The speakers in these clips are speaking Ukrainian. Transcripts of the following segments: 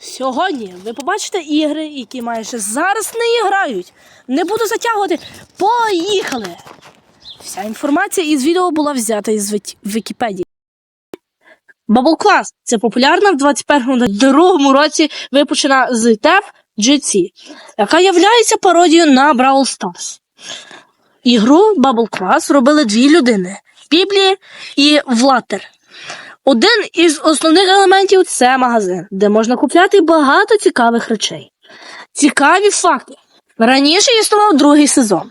Сьогодні ви побачите ігри, які майже зараз не грають. Не буду затягувати. Поїхали! Вся інформація із відео була взята із Вікіпедії. Bubble Class – це популярна в 21-22 році випущена з TEF GC, яка є пародією на Brawl Stars. Ігру Bubble Class робили дві людини Біблі і Влатер. Один із основних елементів це магазин, де можна купляти багато цікавих речей. Цікаві факти. Раніше існував другий сезон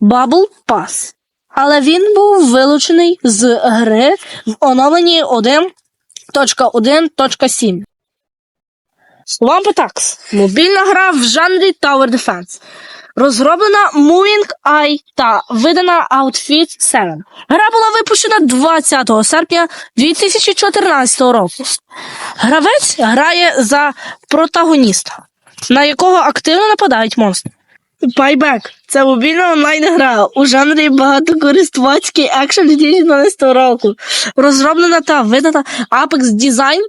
Bubble Pass, але він був вилучений з гри в оновленні 1.1.7. Swamp Attacks – мобільна гра в жанрі Tower Defense. Розроблена Moving Eye та видана Outfit 7. Гра була випущена 20 серпня 2014 року. Гравець грає за протагоніста, на якого активно нападають монстри. Payback – це мобільна онлайн-гра у жанрі багатокористувацький екшен 2012 року. Розроблена та видана Apex Design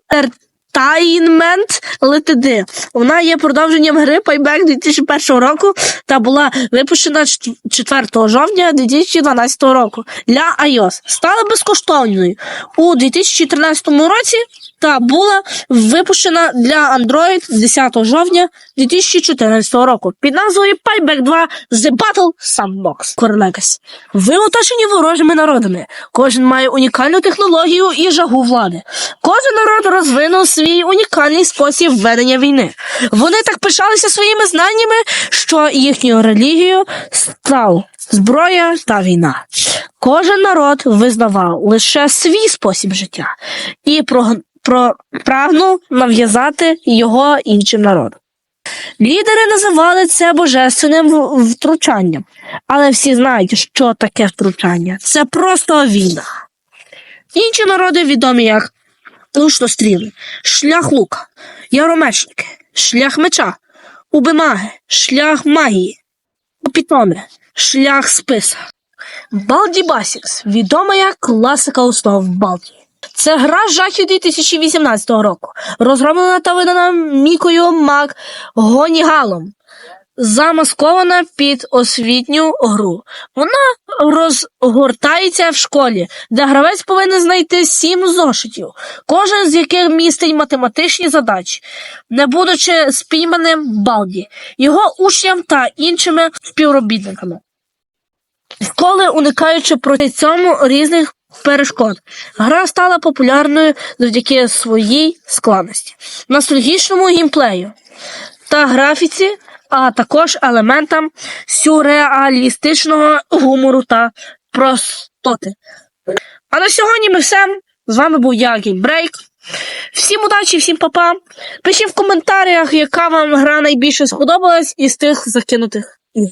Entertainment Ltd. Вона є продовженням гри Payback 2001 року та була випущена 4 жовтня 2012 року для iOS. Стала безкоштовною у 2013 році та була випущена для Android 10 жовтня 2014 року під назвою Payback 2 The Battle Sandbox Legacy. Ви оточені ворожими народами. Кожен має унікальну технологію і жагу влади. Кожен народ розвинув свій унікальний спосіб ведення війни. Вони так пишалися своїми знаннями, що їхньою релігією став зброя та війна. Кожен народ визнавав лише свій спосіб життя і про, прагнув нав'язати його іншим народам. Лідери називали це божественним втручанням, але всі знають, що таке втручання. Це просто війна. Інші народи відомі як лучностріли, шлях лука, яромечники, шлях меча, убимаги, шлях магії, опітоми, шлях списа. Балді Басікс відома як класика основ Балді. Це гра жахів 2018 року, розроблена та видана Мікою Мак Гонігалом, замаскована під освітню гру. Вона розгортається в школі, де гравець повинен знайти сім зошитів, кожен з яких містить математичні задачі, не будучи спійманим Балді, його учням та іншими співробітниками. Школи, уникаючи проти цьому різних перешкод. Гра стала популярною завдяки своїй складності, ностальгічному геймплею та графіці, а також елементам сюрреалістичного гумору та простоти. А на сьогодні ми все. З вами був я, Геймбрейк. Всім удачі, всім папа. Пишіть в коментарях, яка вам гра найбільше сподобалась із тих закинутих ігор.